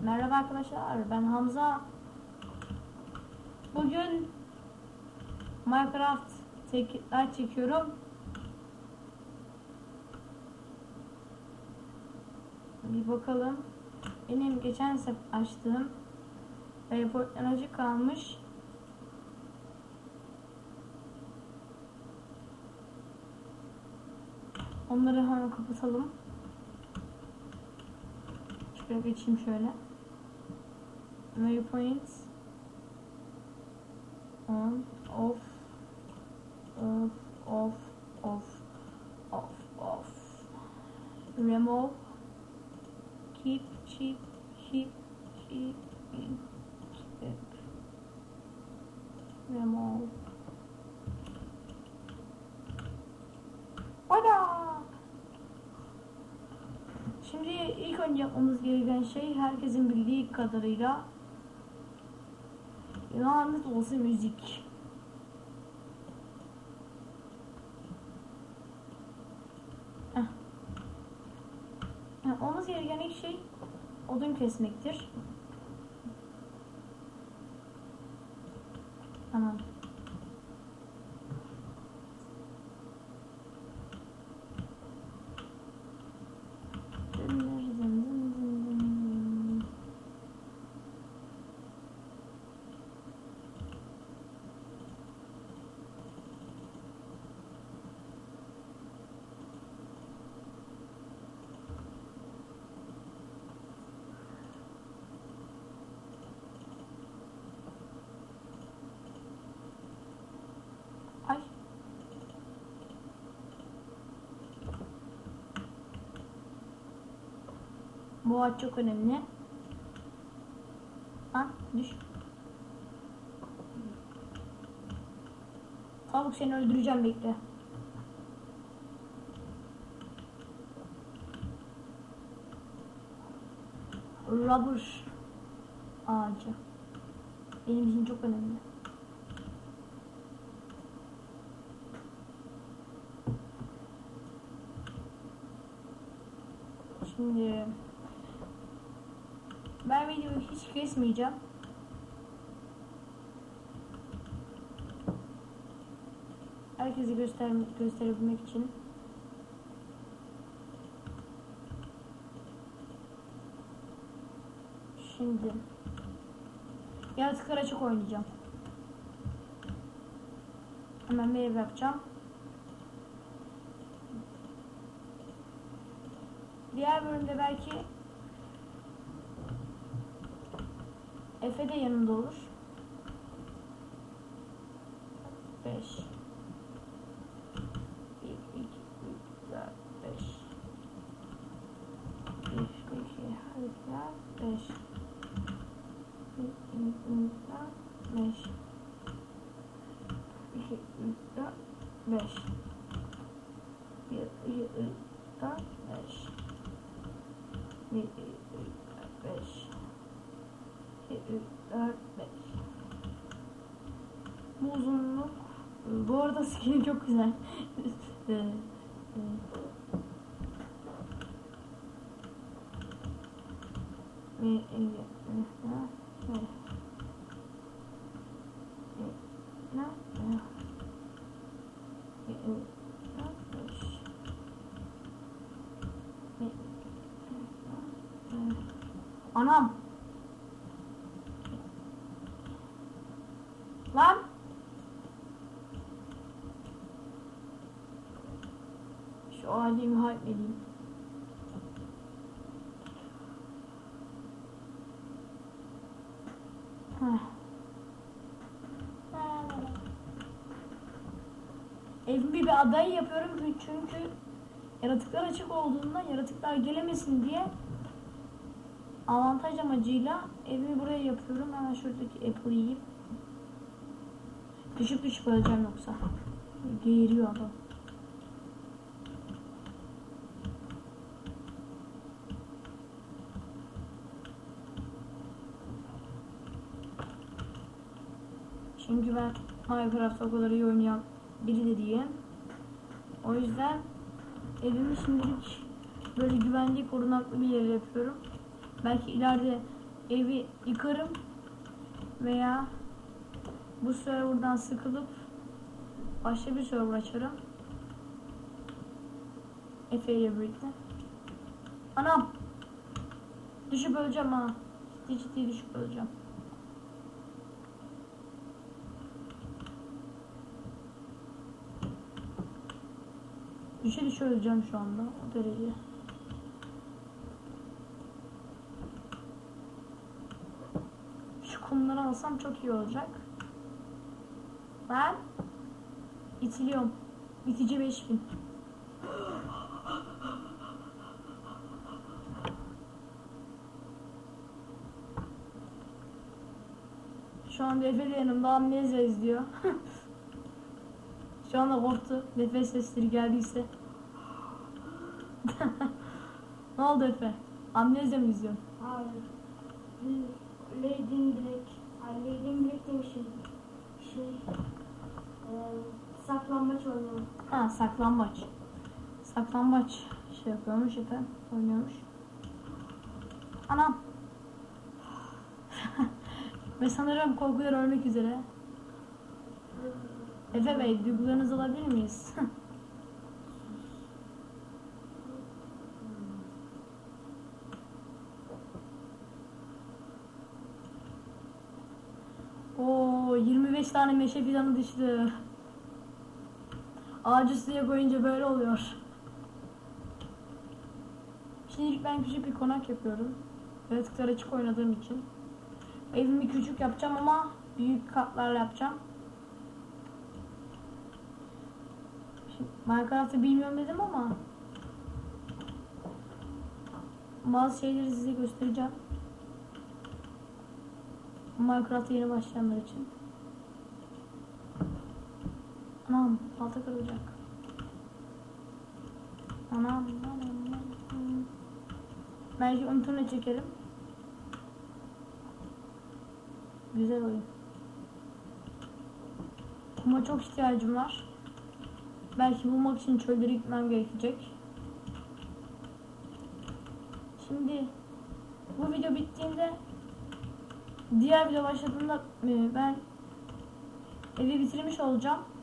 Merhaba arkadaşlar ben Hamza. Bugün Minecraft tekrar çekiyorum. Bir bakalım. Benim geçen sefer açtığım reportlar açık kalmış. Onları hemen kapatalım. Şuraya geçeyim şöyle. Waypoints on off off off off off off. Remove. Keep keep keep keep keep. Remove! Şimdi ilk önce yapmamız gereken şey herkesin bildiği kadarıyla lanet olsun müzik. Heh. Yani olması gereken ilk şey odun kesmektir. Tamam. Ay. Bu ağaç çok önemli. Lan düş. Tavuk seni öldüreceğim bekle. Rubber ağacı. Benim için çok önemli. Şimdi ben videoyu hiç kesmeyeceğim. Herkese göster gösterebilmek için. Şimdi yaratıklara çok oynayacağım. Hemen bir ev yapacağım. Diğer bölümde belki Efe de yanında olur. 5 1 2 3 4 5 1 2 hareketler 5 1 2 3 4 5 2 3 4 5 1 2 3 4 5 1 2 3 4 5 2, 3, 4, 5. Bu uzunluk. Bu arada skin çok güzel. E, Lan. Şu etmeliyim. Heh. Evimi bir aday yapıyorum çünkü yaratıklar açık olduğunda yaratıklar gelemesin diye avantaj amacıyla evimi buraya yapıyorum. Hemen şuradaki apple'ı yiyip Düşüp düşüp öleceğim yoksa. Geğiriyor adam. Çünkü ben Minecraft o kadar iyi oynayan biri de değilim. O yüzden evimi şimdilik böyle güvenli korunaklı bir yere yapıyorum. Belki ileride evi yıkarım veya bu serverdan sıkılıp başka bir server açarım. Efe ile birlikte. Anam! Düşüp öleceğim ha. Ciddi ciddi düşüp öleceğim. Düşe düşe öleceğim şu anda o derece. Şu kumları alsam çok iyi olacak. Ben itiliyorum. İtici 5000. Şu anda Efe de yanımda amnezya izliyor. Şu anda korktu. Nefes sesleri geldiyse. ne oldu Efe? Amnezya mı izliyorsun? Hayır. Leydim Black. Leydim Black demişim. Şey. Eee saklambaç oynuyorum. Ha saklambaç. Saklambaç şey yapıyormuş efendim. Oynuyormuş. Anam. Ve sanırım korkuyor ölmek üzere. Efe Bey duygularınızı alabilir miyiz? Oo 25 tane meşe fidanı düştü. Ağacı suya koyunca böyle oluyor. Şimdilik ben küçük bir konak yapıyorum. Yaratıklar açık oynadığım için. Evimi küçük yapacağım ama büyük katlarla yapacağım. Şimdi Minecraft'ı bilmiyorum dedim ama bazı şeyleri size göstereceğim. Minecraft'a yeni başlayanlar için. Anam balta kırılacak. Anam anam anam. Belki ön turuna çekerim. Güzel oyun. Kuma çok ihtiyacım var. Belki bulmak için çöllere gitmem gerekecek. Şimdi bu video bittiğinde diğer video başladığında e, ben evi bitirmiş olacağım.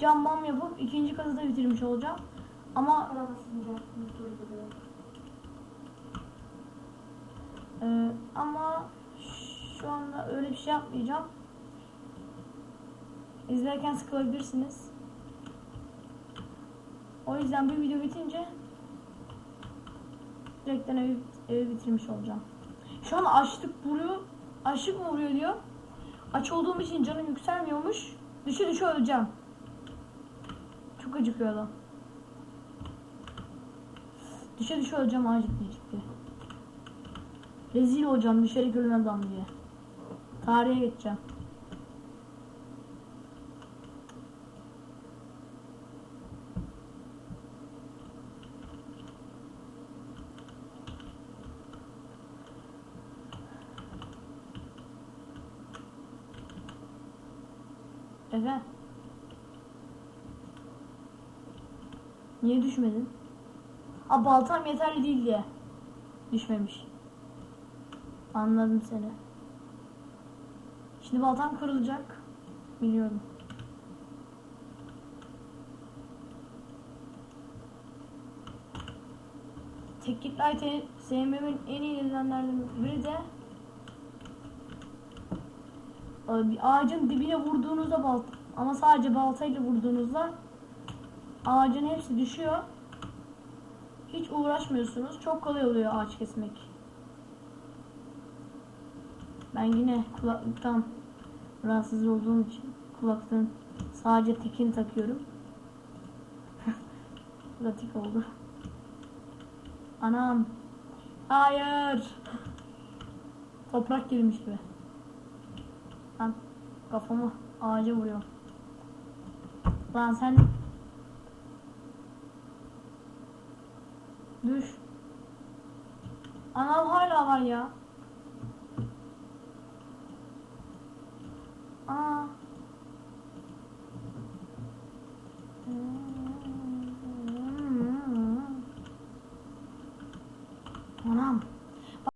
Cam bam yapıp ikinci katı da bitirmiş olacağım. Ama Arabasında durduruyor. e, ama şu anda öyle bir şey yapmayacağım. İzlerken sıkılabilirsiniz. O yüzden bu video bitince direkten evi, evi bitirmiş olacağım. Şu an açlık vuruyor. Açlık mı vuruyor diyor. Aç olduğum için canım yükselmiyormuş. Düşe düşe öleceğim. Çok acıkıyor adam. Düşe düşe öleceğim ha ciddi ciddi. Rezil olacağım düşerek ölen adam diye. Tarihe geçeceğim. Efe. Niye düşmedin? A baltam yeterli değil diye. Düşmemiş. Anladım seni. Şimdi baltam kırılacak. Biliyorum. Light'ı sevmemin en iyi nedenlerden biri de Abi ağacın dibine vurduğunuzda balt ama sadece baltayla vurduğunuzda ağacın hepsi düşüyor. Hiç uğraşmıyorsunuz. Çok kolay oluyor ağaç kesmek. Ben yine kulaklıktan rahatsız olduğum için kulaklığın sadece tekini takıyorum. Pratik oldu. Anam. Hayır. Toprak girmiş gibi. Lan kafamı ağaca vuruyor. Lan sen Düş. Anam hala var ya.